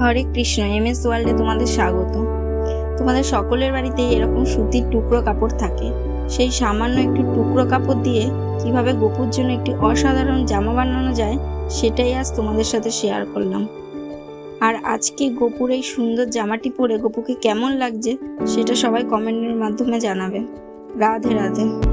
হরে Krishna M S ওয়ার্ল্ডে তোমাদের স্বাগত। তোমাদের সকলের বাড়িতে এরকম সুতির টুকরো কাপড় থাকে। সেই সামান্য একটু টুকরো কাপড় দিয়ে কীভাবে গোপুর জন্য একটি অসাধারণ জামা বানানো যায়, সেটাই আজ তোমাদের সাথে শেয়ার করলাম। আর আজকে গোপুর এই সুন্দর জামাটি পরে গোপুকে কেমন লাগছে, সেটা সবাই কমেন্টের মাধ্যমে জানাবে। রাধে রাধে।